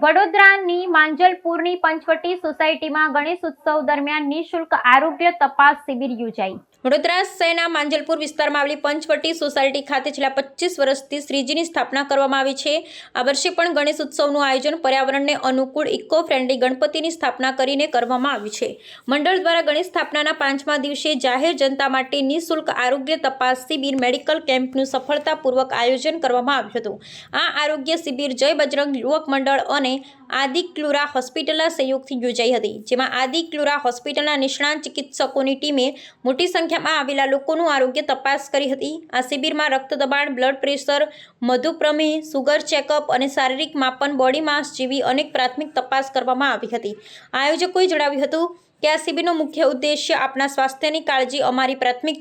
વડોદરાની માંજલપુરની પંચવટી સોસાયટીમાં ગણેશ ઉત્સવ દરમિયાન નિઃશુલ્ક આરોગ્ય તપાસ શિબિર યોજાઈ. વડોદરા શહેરના માંજલપુર વિસ્તારમાં આવેલી પંચવટી સોસાયટી ખાતે છેલ્લા પચીસ વર્ષથી શ્રીજીની સ્થાપના કરવામાં આવી છે. આ વર્ષે પણ ગણેશ ઉત્સવનું આયોજન પર્યાવરણને અનુકૂળ ઇકો ફ્રેન્ડલી ગણપતિની સ્થાપના કરીને કરવામાં આવ્યું છે. મંડળ દ્વારા ગણેશ સ્થાપનાના પાંચમા દિવસે જાહેર જનતા માટે નિઃશુલ્ક આરોગ્ય તપાસ શિબિર મેડિકલ કેમ્પનું સફળતાપૂર્વક આયોજન કરવામાં આવ્યું હતું. આ આરોગ્ય શિબિર જય બજરંગ યુવક મંડળ અને આદિક્લુરા હોસ્પિટલના સહયોગથી યોજાઈ હતી, જેમાં આદિક્લુરા હોસ્પિટલના નિષ્ણાંત ચિકિત્સકોની ટીમે મોટી સંખ્યામાં આવેલા લોકોનું આરોગ્ય તપાસ કરી હતી. આ શિબિરમાં રક્ત દબાણ, બ્લડ પ્રેશર, મધુપ્રમેહ, સુગર ચેકઅપ અને શારીરિક માપન, બોડી માસ જેવી અનેક પ્રાથમિક તપાસ કરવામાં આવી હતી. આયોજકોએ જણાવ્યું હતું કે આ શિબિરનો મુખ્ય ઉદ્દેશ્ય આપણા સ્વાસ્થ્યની કાળજી અમારી પ્રાથમિક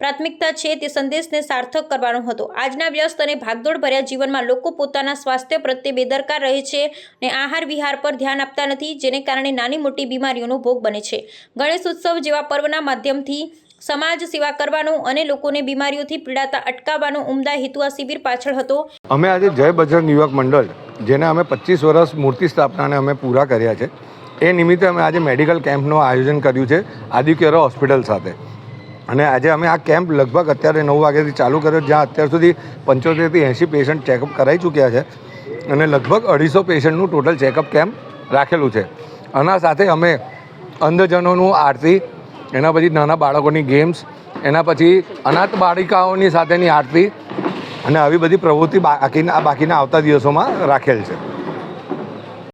પ્રાથમિકતા છે તે સંદેશને સાર્થક કરવાનો હતો. આજના વ્યસ્ત અને ભાગદોડ ભર્યા જીવનમાં લોકો પોતાના સ્વાસ્થ્ય પ્રત્યે બેદરકાર રહે છે અને આહાર વિહાર પર ધ્યાન આપતા નથી, જેને કારણે નાની મોટી બીમારીઓનો ભોગ બને છે. ગણેશ ઉત્સવ જેવા પર્વના માધ્યમથી સમાજ સેવા કરવાનો અને લોકોને બીમારીઓથી પીડાતા અટકાવવાનો ઉમદા હેતુ આ શિબિર પાછળ હતો. અમે આજે જય બજરંગ યુવક મંડળ, જેને અમે પચીસ વર્ષ મૂર્તિ સ્થાપનાને અમે પૂરા કર્યા છે. એ નિમિત્તે અમે આજે મેડિકલ કેમ્પનું આયોજન કર્યું છે, આદિક્યરો હોસ્પિટલ સાથે. અને આજે અમે આ કેમ્પ લગભગ અત્યારે નવ વાગ્યાથી ચાલુ કર્યો, જ્યાં અત્યાર સુધી પંચોતેરથી એંસી પેશન્ટ ચેકઅપ કરાઈ ચૂક્યા છે. અને લગભગ અઢીસો પેશન્ટનું ટોટલ ચેકઅપ કેમ્પ રાખેલું છે. આના સાથે અમે અંધજનોનું આરતી એના પછી નાના બાળકોની ગેમ્સ એના પછી અનાથ બાળિકાઓની સાથેની આરતી અને આવી બધી પ્રવૃત્તિ બાકીના બાકીના આવતા દિવસોમાં રાખેલ છે.